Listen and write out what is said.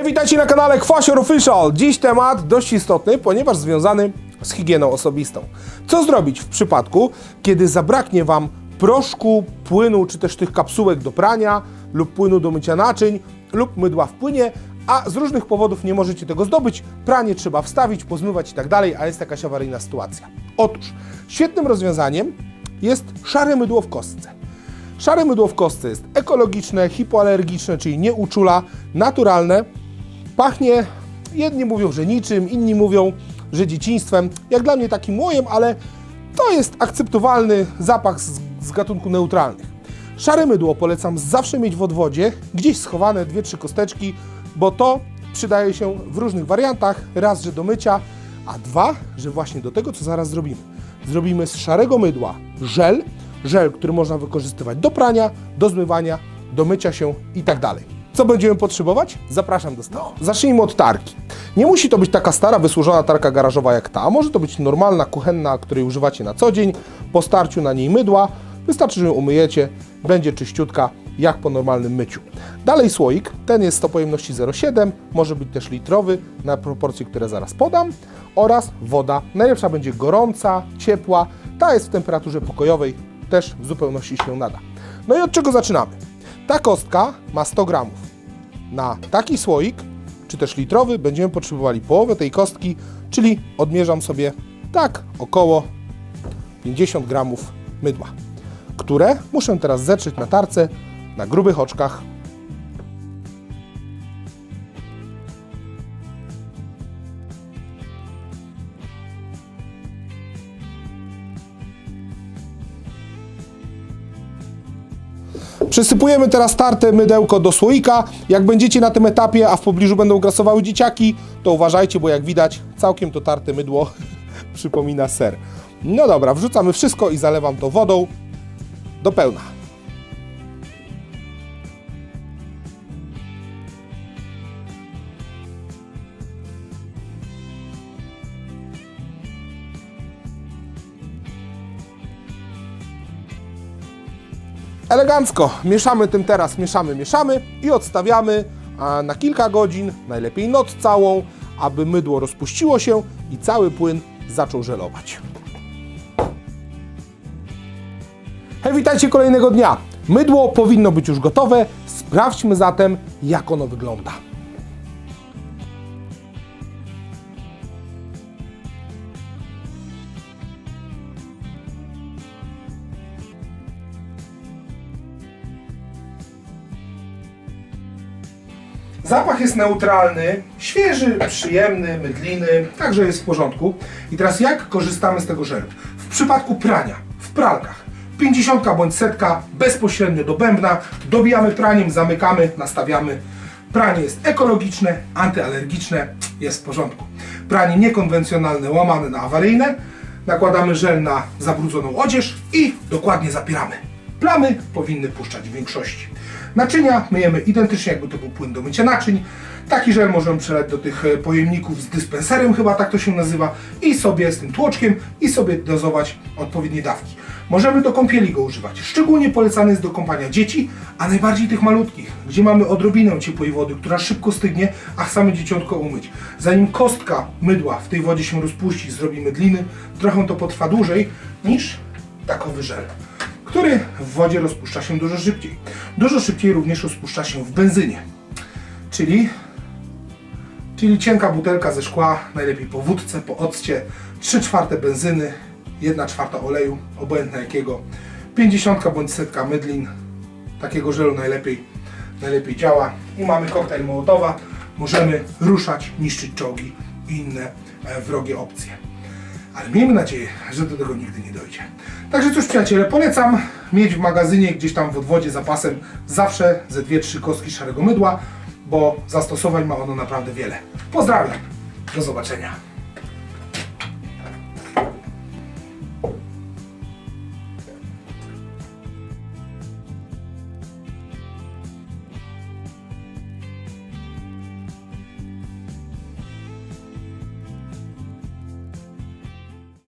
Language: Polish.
Hej, witajcie na kanale Kwasior Official. Dziś temat dość istotny, ponieważ związany z higieną osobistą. Co zrobić w przypadku, kiedy zabraknie Wam proszku, płynu, czy też tych kapsułek do prania, lub płynu do mycia naczyń, lub mydła w płynie, a z różnych powodów nie możecie tego zdobyć, pranie trzeba wstawić, pozmywać i tak dalej, a jest jakaś awaryjna sytuacja. Otóż, świetnym rozwiązaniem jest szare mydło w kostce. Szare mydło w kostce jest ekologiczne, hipoalergiczne, czyli nie uczula, naturalne. Pachnie, jedni mówią, że niczym, inni mówią, że dzieciństwem. Jak dla mnie takim łojem, ale to jest akceptowalny zapach z, z gatunku neutralnych. Szare mydło polecam zawsze mieć w odwodzie, gdzieś schowane dwie, trzy kosteczki, bo to przydaje się w różnych wariantach. Raz, że do mycia, a dwa, że właśnie do tego, co zaraz zrobimy. Zrobimy z szarego mydła żel, żel, który można wykorzystywać do prania, do zmywania, do mycia się i tak dalej. Co będziemy potrzebować? Zapraszam do stołu. Zacznijmy od tarki. Nie musi to być taka stara, wysłużona tarka garażowa jak ta. Może to być normalna, kuchenna, której używacie na co dzień. Po starciu na niej mydła. Wystarczy, że ją umyjecie, będzie czyściutka, jak po normalnym myciu. Dalej słoik, ten jest 100 pojemności 0,7, może być też litrowy, na proporcje, które zaraz podam. Oraz woda, najlepsza będzie gorąca, ciepła, ta jest w temperaturze pokojowej, też w zupełności się nada. No i od czego zaczynamy? Ta kostka ma 100 gramów. Na taki słoik, czy też litrowy, będziemy potrzebowali połowę tej kostki, czyli odmierzam sobie tak około 50 gramów mydła, które muszę teraz zetrzeć na tarce na grubych oczkach. Przysypujemy teraz tarte mydełko do słoika. Jak będziecie na tym etapie, a w pobliżu będą grasowały dzieciaki, to uważajcie, bo jak widać, całkiem to tarte mydło przypomina ser. No dobra, wrzucamy wszystko i zalewam to wodą do pełna. Elegancko. Mieszamy tym teraz, mieszamy, mieszamy i odstawiamy na kilka godzin, najlepiej noc całą, aby mydło rozpuściło się i cały płyn zaczął żelować. Hej, witajcie kolejnego dnia. Mydło powinno być już gotowe. Sprawdźmy zatem, jak ono wygląda. Zapach jest neutralny, świeży, przyjemny, mydliny, także jest w porządku. I teraz jak korzystamy z tego żelu? W przypadku prania, w pralkach, 50 bądź setka bezpośrednio do bębna, dobijamy praniem, zamykamy, nastawiamy. Pranie jest ekologiczne, antyalergiczne, jest w porządku. Pranie niekonwencjonalne, łamane na awaryjne, nakładamy żel na zabrudzoną odzież i dokładnie zapieramy. Plamy powinny puszczać w większości. Naczynia myjemy identycznie, jakby to był płyn do mycia naczyń. Taki żel możemy przelać do tych e, pojemników z dyspenserem, chyba tak to się nazywa, i sobie z tym tłoczkiem i sobie dozować odpowiednie dawki. Możemy do kąpieli go używać. Szczególnie polecany jest do kąpania dzieci, a najbardziej tych malutkich, gdzie mamy odrobinę ciepłej wody, która szybko stygnie, a chcemy dzieciątko umyć. Zanim kostka mydła w tej wodzie się rozpuści, zrobi mydliny, trochę to potrwa dłużej niż takowy żel który w wodzie rozpuszcza się dużo szybciej. Dużo szybciej również rozpuszcza się w benzynie. Czyli, czyli cienka butelka ze szkła, najlepiej po wódce, po occie, 3 czwarte benzyny, 1 czwarta oleju, obojętne jakiego, 50 bądź setka mydlin, takiego żelu najlepiej, najlepiej działa i mamy koktajl Mołotowa. Możemy ruszać, niszczyć czołgi i inne e, wrogie opcje ale miejmy nadzieję, że do tego nigdy nie dojdzie. Także cóż przyjaciele, polecam mieć w magazynie gdzieś tam w odwodzie zapasem zawsze ze dwie, trzy kostki szarego mydła, bo zastosowań ma ono naprawdę wiele. Pozdrawiam, do zobaczenia.